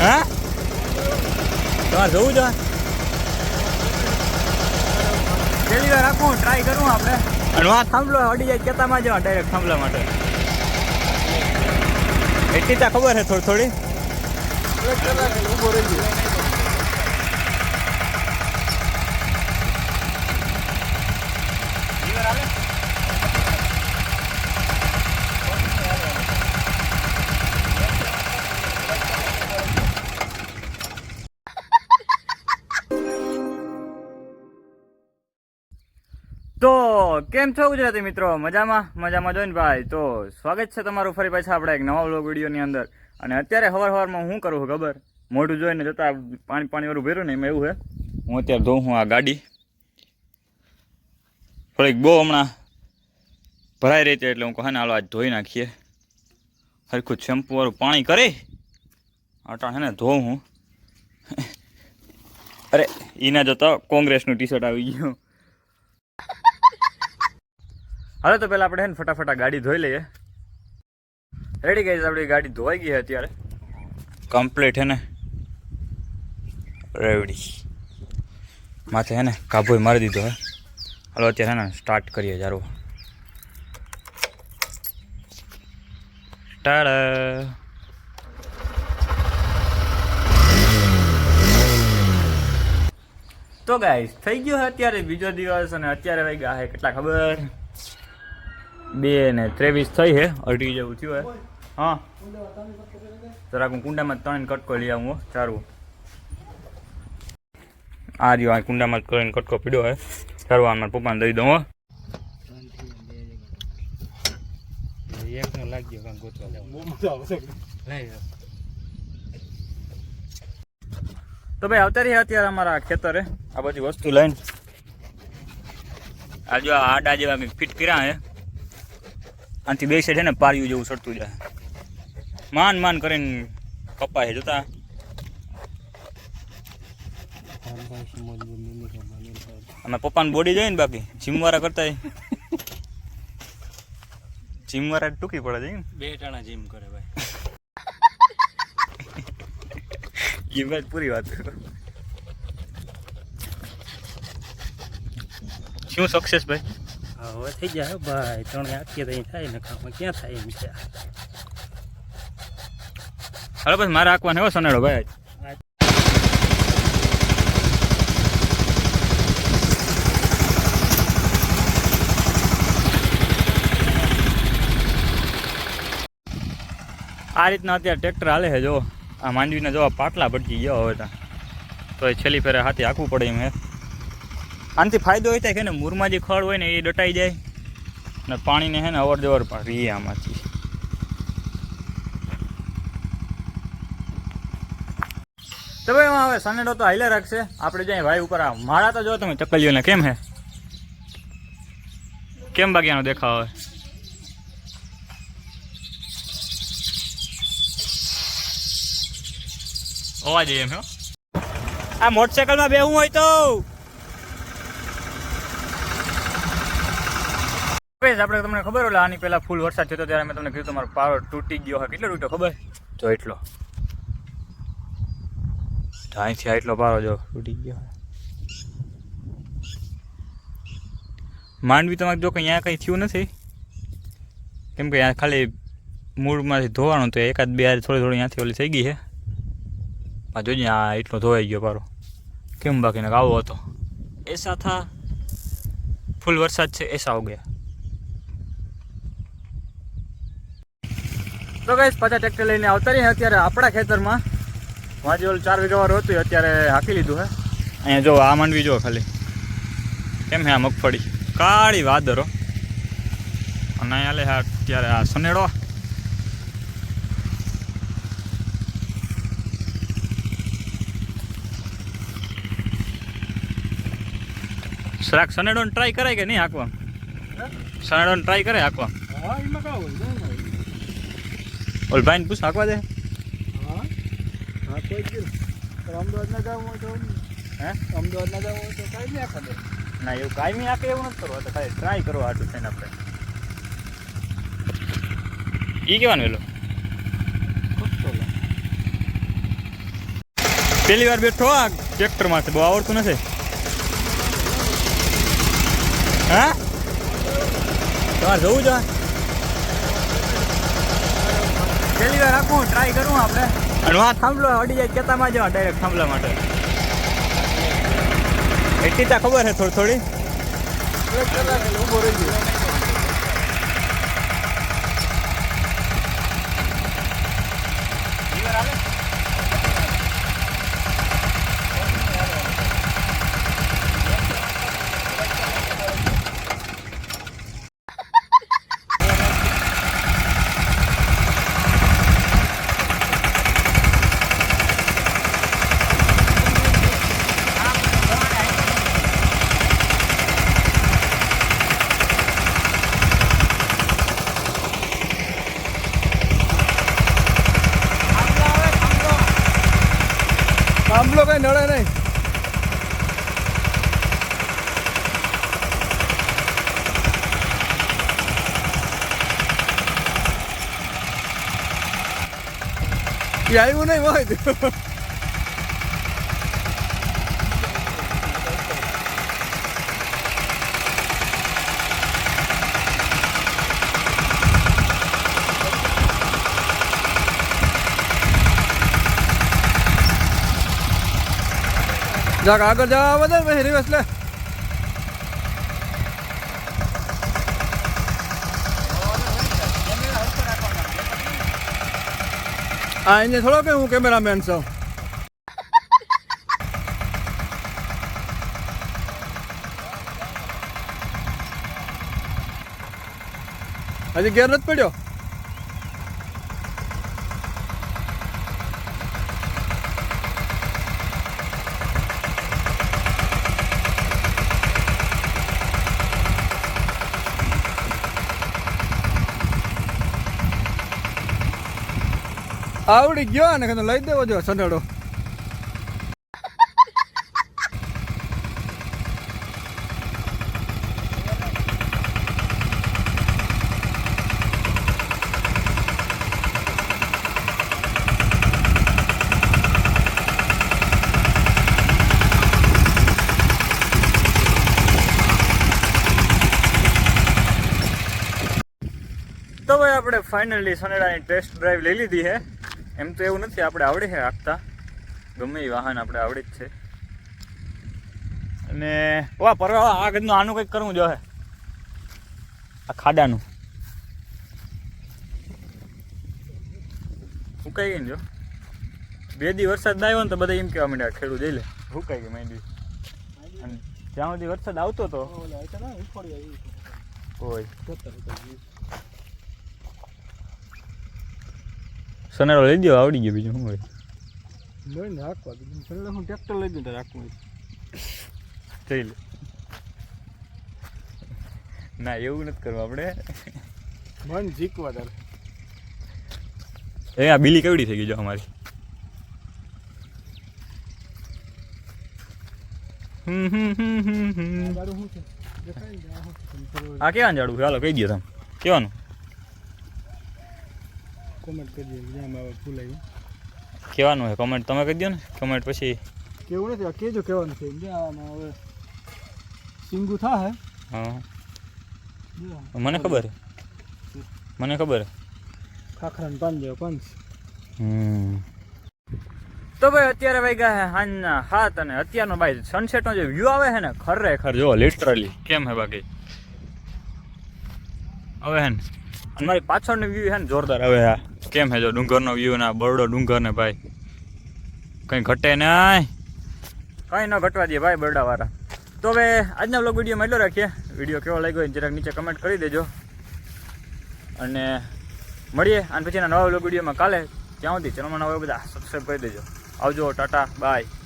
હા? તમારે જોવું છે પહેલી વાર રાખું ટ્રાય કરું આપણે. અને આ થાંભલો અડી જાય કેતામાં જવા ડાયરેક્ટ થાંભલા માટે. એટલી ત્યાં ખબર છે થોડી થોડી? તો કેમ છો ગુજરાતી મિત્રો? મજામાં? મજામાં જોઈને ભાઈ. તો સ્વાગત છે તમારું ફરી પાછા આપણે એક નવા વ્લોગ વિડીયોની અંદર. અને અત્યારે હવાર હવારમાં હું કરું ખબર? મોઢું જોઈને જતા પાણી પાણી વાળું ભર્યું ને એમાં એવું છે. હું અત્યારે ધોઉં હું આ ગાડી. થોડીક બહુ હમણાં ભરાઈ રહી એટલે હું કહે હાલો આજ ધોઈ નાખીએ. હરખું શેમ્પુવાળું પાણી કરી. અટાણ હે ને ધોઉં હું. અરે એના જતા કોંગ્રેસનું ટી શર્ટ આવી ગયું. હવે તો પહેલાં આપણે હે ને ફટાફટ ગાડી ધોઈ લઈએ. રેડી ગઈ આપણી ગાડી ધોવાઈ ગઈ અત્યારે. કમ્પ્લીટ છે ને? રેવડી માથે હે ને કાબોય મારી દીધો હે હાલો અત્યારે છે ને સ્ટાર્ટ કરીએ જારો ટાડા તો ગાઈસ થઈ ગયો અત્યારે બીજો દિવસ અને અત્યારે ભાઈ છે કેટલા ખબર? બે ને ત્રેવીસ થઈ છે અઢી જેવું થયું હે. હા. જરાક હું કુંડામાં ત્રણ કટકો લઈ આવું ચારું. આ રહ્યો, આ કુંડામાં કરીને કટકો પીડ્યો હે. ચારું, આ મારા પપ્પાને દઈ દઉં હો. એકનો લાગ્યો કાંઈ તો ભાઈ, આવતા રહ્યા અત્યારે અમારા ખેતરે, આ બધી વસ્તુ લઈને. આ જો આ આડા જેવા ફિટ કર્યા હે. આનાથી બે છે ને પાર્યું જેવું સડતું જાય. માન માન કરીને કપાય છે જોતા? અમે પપ્પાને બોડી જોઈએ ને બાકી? જીમવાળા કરતા જીમવાળા ટૂંકી પડે છે બે ટાણા જીમ કરે ભાઈ. એ વાત પૂરી વાત. શું સક્સેસ ભાઈ? હવે થઈ જાય ભાઈ. ત્રણે આખી ત્યાં થાય ને ખામાં ક્યાં થાય એમ છે? હાલો, બસ, મારે આંકવાનો એવો સનેડો, ભાઈ. આ રીતના અત્યારે ટ્રેક્ટર હાલે છે, જો. આ માંડવીના જો પાટલા ભટકી ગયો હવે તો. એ છેલ્લી ફેરે હાથે આખવું પડે એમ હે. આનાથી ફાયદો એ થાય કે ને મૂરમાં જે ખડ હોય ને એ દટાઈ જાય. અને પાણીને હે ને અવર જવર રીએ આમાંથી. તો ભાઈ હવે સનેડો તો હાઈલે રાખશે. આપણે જાય ભાઈ ઉપર આ મારા તો જો તમે ચકલીઓને કેમ હે? કેમ બાકીનો દેખાવ હોવા? જઈએ એમ, હો. આ મોટરસાયકલમાં બેહવું હોય તો આપણે તમને ખબર હોય આની પહેલાં ફૂલ વરસાદ થયો ત્યારે મેં તમને કીધું તમારો પાવર તૂટી ગયો હોય. કેટલો તૂટ્યો ખબર? જો એટલો. અહીંથી એટલો પારો જો તૂટી ગયો માંડવી તમારે જો કંઈ અહીંયા કંઈ થયું નથી. કેમ કે અહીંયા ખાલી મૂળમાંથી ધોવાનું તો એકાદ બે થોડી થોડી અહીંયાથી ઓલી થઈ ગઈ છે. આ જોજે આ એટલો ધોવાઈ ગયો પારો. કેમ બાકીને આવો હતો? એસા થા. ફૂલ વરસાદ છે, એસા હો ગયા તો કઈ પાછા ટ્રેક્ટર લઈને આવતા રહીએ. અત્યારે આપણા ખેતરમાં વાંચી ઓલું ચાર વીઘાવાળું હતું અત્યારે હાકી લીધું હે. અહીંયા જો આ માંડવી જો ખાલી. કેમ હે આ મગફળી? કાળી વાદરો અને અહીંયા લે હા અત્યારે આ સનેડો શ્રાક સનેડો ટ્રાય કરાય કે નહીં હાંકવા? સનેડો ટ્રાય કરે હાંકવા? હા એમાં કાં હોય ઓલ ભાઈને પૂછ હાંકવા દે? હા? હા કોઈ જ અમદાવાદ ના જવું હોય તો હે? અમદાવાદ ના જવું હોય તો કાંઈ નહીં આખા દે. ના એવું કાયમી હાંકે એવું નથી કરવું તો ખાલી ટ્રાય કરો આટલું થઈને આપણે. ઈ કેવાનું વેલો પહેલી વાર બેઠો આ ટ્રેક્ટરમાં છે બહુ આવડતું નથી. હા? તમારે જવું છે પહેલી વાર આપું ટ્રાય કરું આપણે. અને આ થાંભલો અડી જાય કેતામાં જવા ડાયરેક્ટ થાંભલા માટે. એટલી તો ખબર છે થોડી થોડી? થાંભલો કઈ નડે નહીં. આવ્યું નહીં હોય. જાક આગળ જવા આવે ને પછી રિવર્સ લે. આ એને થોડો કે હું કેમેરામેન છું. હજી ઘેર નથી પડ્યો? આવડી ગયો ને કીધું લઈ દેવો જો સનેડો તો ભાઈ આપણે ફાઇનલી સનેડાની ટેસ્ટ ડ્રાઈવ લઈ લીધી છે. એમ તો એવું નથી આપણે આવડે છે હાંકતા ગમે એ વાહન આપણે આવડે જ છે. અને વાહ પરવા આગળનું આનું કંઈક કરવું જોઈએ આ ખાડાનું. હુકાઈ ગઈ ને જો. બે દી વરસાદ ના આવ્યો ને તો બધા એમ કહેવા માંડ્યા ખેડૂત જઈ લે. હુકાઈ ગઈ માંડી અને જ્યાં સુધી વરસાદ આવતો હતો હોય સનેડો લઈ દો આવડી ગયો બીજું શું હોય? લઈ ને હાંકવા દીધું છેલ્લે હું ટ્રેક્ટર લઈ દઉં રાખવું જઈ લે. ના એવું નથી કરવું આપણે. મન જીકવા તારે એ આ બિલી કેવડી થઈ ગઈ જો અમારી. હમ હમ હમ હમ હમ. તારું શું છે? દેખાય ને? આ આ કેવાનું જાડું છે હાલો કહી દો તમે. કેવાનું? કોમેન્ટ કરી દે જ્યાં આવે ફૂલાઈ કેવાનું છે કમેન્ટ તમે કરી દો ને કમેન્ટ પછી. કેવું નથી આ કેજો કેવાનું છે. જ્યાં હવે સિંગુ થાય હા. મને ખબર? મને ખબર? ખાખરાન ખાખરા પાન જેવો પંચ હમ. તો ભાઈ અત્યારે વાગ્યા છે હાંજના હાથ અને અત્યારનો ભાઈ સનસેટનો જે વ્યૂ આવે છે ને ખરેખર જો લિટરલી કેમ હે બાકી? હવે હે ને મારી પાછળનો વ્યૂ હે ને જોરદાર. હવે આ કેમ હે જો ડુંગરનો વ્યૂ ને બરડો ડુંગર ને ભાઈ? કંઈ ઘટે નહીં. કંઈ ન ઘટવા દે ભાઈ બરડાવાળા. તો હવે આજના બ્લોગ વિડીયોમાં એટલો રાખીએ. વીડિયો કેવો લાગ્યો જરાક નીચે કમેન્ટ કરી દેજો. અને મળીએ અને પછીના નવા બ્લોગ વિડીયોમાં કાલે. ત્યાં સુધી ચેનલમાં નવા બધા સબસ્ક્રાઈબ કરી દેજો. આવજો, ટાટા બાય